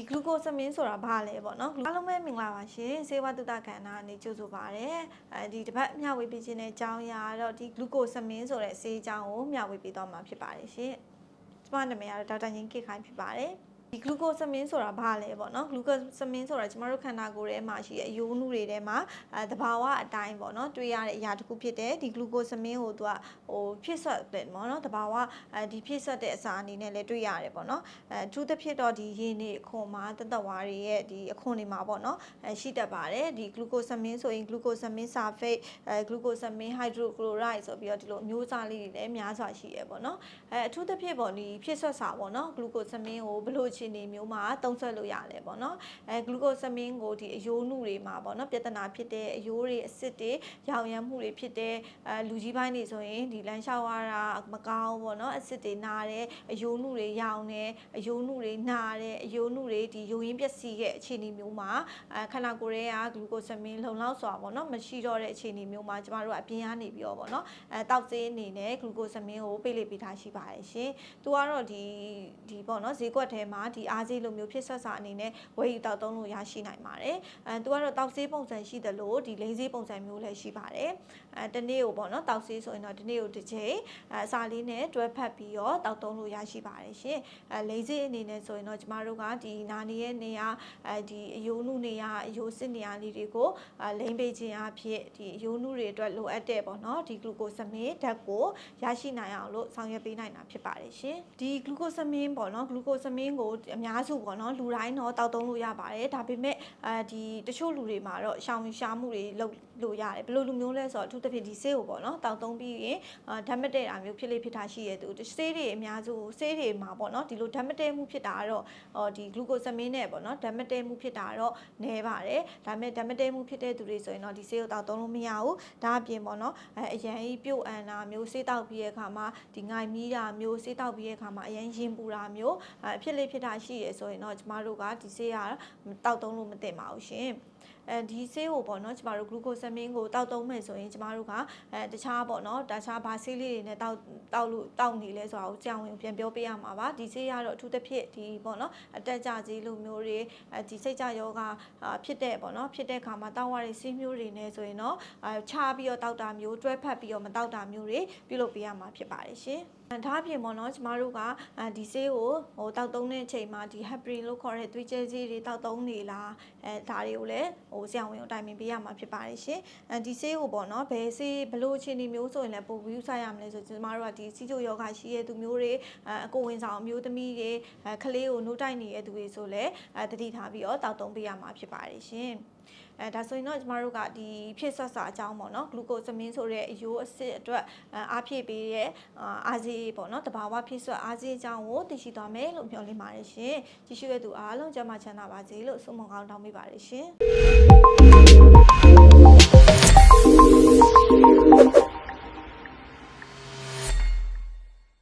ဒီ glucosamine ဆိုတာဘာလဲပေါ့နော်အားလုံးပဲမင်္ဂလာပါရှင်စေဝတ္တတကဏ္ဍအနေကြိုဆိုပါရစေအဲဒီတစ်ပတ်မျှဝေပေးခြင်းတဲ့အကြောင်းအရာတော့ဒီ glucosamine ဆိုတဲ့ဆေးအကြောင်းကိုမျှဝေပေးသွားမှာဖြစ်ပါတယ်ရှင်ကျမနာမည်ကတော့ဒေါက်တာရင်းကိခိုင်ဖြစ်ပါတယ် ဒီ glucosamine ဆိုတာဘာလဲပေါ့နော် glucosamine ဆိုတာကျမတို့ခန္ဓာကိုယ်ထဲမှာရှိတဲ့အယိုးနုတွေထဲမှာအဲသဘာဝအတိုင်းပေါ့နော်တွေ့ရတဲ့အရာတစ်ခုဖြစ်တဲ့ဒီ glucosamine ကိုသူကဟိုဖြစ်ဆက်တယ်ပေါ့နော်သဘာဝအဲဒီဖြစ်ဆက်တဲ့အစာအနေနဲ့လည်းတွေ့ရတယ်ပေါ့နော်အဲအထူးသဖြင့်တော့ဒီရင်းနေအခွန်မှာတသက်ဝါတွေရဲ့ဒီအခွန်တွေမှာပေါ့နော်အဲရှိတတ်ပါတယ်ဒီ glucosamine ဆိုရင် glucosamine sulfate အဲ glucosamine hydrochloride ဆိုပြီးတော့ဒီလိုအမျိုးအစားလေးတွေလည်းများစွာရှိရပေါ့နော်အဲအထူးသဖြင့်ပေါ့ဒီဖြစ်ဆက်စာပေါ့နော် glucosamine ကိုဘယ်လိုအခြေအနေမျိုးမှာသုံးဆွဲလို့ရလဲပေါ့နော်အဲ glucosamine ကိုဒီအယိုးနုတွေမှာပေါ့နော်ပြဿနာဖြစ်တဲ့အယိုးတွေအစစ်တွေရောင်ရမ်းမှုတွေဖြစ်တဲ့အဲလူကြီးပိုင်းတွေဆိုရင်ဒီလမ်းလျှောက်ရတာမကောင်းဘူးပေါ့နော်အစစ်တွေနာတယ်အယိုးနုတွေရောင်တယ်အယိုးနုတွေနာတယ်အယိုးနုတွေဒီယိုရင်းပျက်စီးရဲ့အခြေအနေမျိုးမှာအဲခန္ဓာကိုယ်ရဲ့က glucosamine လုံလောက်စွာပေါ့နော်မရှိတော့တဲ့အခြေအနေမျိုးမှာကျမတို့ကအပြင်ကနေပြီးတော့ပေါ့နော်အဲတောက်စေးအနေနဲ့ glucosamine ကိုပေးလိပ်ပေးထားရှိပါတယ်ရှင်။သူကတော့ဒီဒီပေါ့နော်ဈေးကွက်ထဲမှာဒီအားစေးလိုမျိုးဖြစ်ဆက်စာအနေနဲ့ဝယ်ယူတောက်သုံးလို့ရရှိနိုင်ပါတယ်။အဲသူကတော့တောက်စေးပုံစံရှိတယ်လို့ဒီလိမ့်စေးပုံစံမျိုးလည်းရှိပါတယ်။အဲတနေ့ကိုပေါ့နော်တောက်စေးဆိုရင်တော့တနေ့ကိုတစ်ချိန်အဲအစာလေးနဲ့တွဲဖက်ပြီးတော့တောက်သုံးလို့ရရှိပါတယ်ရှင်။အဲလိမ့်စေးအနေနဲ့ဆိုရင်တော့ကျမတို့ကဒီနာနေရဲ့နေရာအဲဒီအယိုးနုနေရာအယိုးစစ်နေရာလေးတွေကိုအဲလိမ့်ပေးခြင်းအဖြစ်ဒီအယိုးနုတွေအတွက်လိုအပ်တဲ့ပေါ့နော်ဒီ glucosamine ဓာတ်ကိုရရှိနိုင်အောင်လို့ဆောင်ရွက်ပေးနိုင်တာဖြစ်ပါတယ်ရှင်။ဒီ glucosamine ပေါ့နော် glucosamine ကိုအများစုပေါ့နော်လူတိုင်းတော့တောက်သုံးလို့ရပါတယ်ဒါပေမဲ့အဲဒီတချို့လူတွေမှာတော့ရှောင်ရှားမှုတွေလုပ်လို့ရတယ်ဘယ်လိုလူမျိုးလဲဆိုတော့အထူးသဖြင့်ဒီဆေးကိုပေါ့နော်တောက်သုံးပြီးရင်အာဓာတ်မတည့်တာမျိုးဖြစ်လေဖြစ်တာရှိရဲ့သူဆေးတွေအများစုဆေးတွေမှာပေါ့နော်ဒီလိုဓာတ်မတည့်မှုဖြစ်တာကတော့ဟောဒီ glucosamine နဲ့ပေါ့နော်ဓာတ်မတည့်မှုဖြစ်တာတော့နည်းပါတယ်ဒါပေမဲ့ဓာတ်မတည့်မှုဖြစ်တဲ့သူတွေဆိုရင်တော့ဒီဆေးကိုတောက်သုံးလို့မရဘူးဒါအပြင်ပေါ့နော်အဲအရန်ကြီးပြုတ်အန်တာမျိုးဆေးတောက်ပြီးရဲ့အခါမှာဒီငိုင်မီးတာမျိုးဆေးတောက်ပြီးရဲ့အခါမှာအရန်ရင်ပူတာမျိုးအဲဖြစ်လေဖြစ်တာရှိရဆိုရင်တော့ကျမတို့ကဒီဆေးကတောက်သုံးလို့မသင့်ပါဘူးရှင်အဲဒီဆေးကိုပေါ့နော်ကျမတို့ glucosamine ကိုတောက်သုံးမယ်ဆိုရင်ကျမတို့ကအဲတခြားပေါ့နော်တခြားဘာဆေးလေးတွေနဲ့တောက်တောက်လို့တောက်နေလဲဆိုတာကိုကြောင်ဝင်ပြန်ပြောပြရမှာပါဒီဆေးကတော့အထူးသဖြင့်ဒီပေါ့နော်အတက်ကြကြီးလိုမျိုးတွေအဲဒီစိတ်ကြယောဂအာဖြစ်တဲ့ပေါ့နော်ဖြစ်တဲ့ခါမှာတောက်ရတဲ့ဆေးမျိုးတွေနဲ့ဆိုရင်တော့အဲချပြီးတော့တောက်တာမျိုးတွဲဖက်ပြီးတော့မတောက်တာမျိုးတွေပြုလုပ်ပေးရမှာဖြစ်ပါတယ်ရှင်အဲ ဒါအပြင်ပေါ့နော်ကျမတို့ကအဲဒီဆေးကိုဟိုတောက်သုံးတဲ့အချိန်မှာဒီ heparin လို့ခေါ်တဲ့သွေးကြဲဆေးတွေတောက်သုံးနေလားအဲဒါတွေကိုလည်းဟိုဆရာဝန်ကိုတိုင်ပင်ပေးရမှာဖြစ်ပါတယ်ရှင်အဲဒီဆေးကိုပေါ့နော်ဘယ်ဆေးဘယ်လိုအခြေအနေမျိုးဆိုရင်လည်းပို့ပြီးဆိုင်ရမလဲဆိုကျမတို့ကဒီစီချိုယောဂရှိတဲ့သူမျိုးတွေအဲအကိုဝင်ဆောင်အမျိုးသမီးတွေအဲကလေးကိုနှုတ်တိုက်နေတဲ့သူတွေဆိုလည်းအဲတတိထားပြီးတော့တောက်သုံးပေးရမှာဖြစ်ပါတယ်ရှင် အဲဒါဆိုရင်တော့ကျမတို့ကဒီဖြစ်ဆက်စာအကြောင်းပေါ့နော် glucosamine ဆိုတဲ့အယိုးအဆစ်အတွက်အားဖြည့်ပေးတဲ့အာဇီပေါ့နော်တဘာဝဖြစ်ဆက်အာဇီအကြောင်းကိုသိရှိသွားမယ်လို့မျှော်လင့်ပါတယ်ရှင်ကြည့်ရှုရတဲ့သူအားလုံးကျန်းမာချမ်းသာပါစေလို့ဆုမွန်ကောင်းတောင်းပေးပါတယ်ရှင်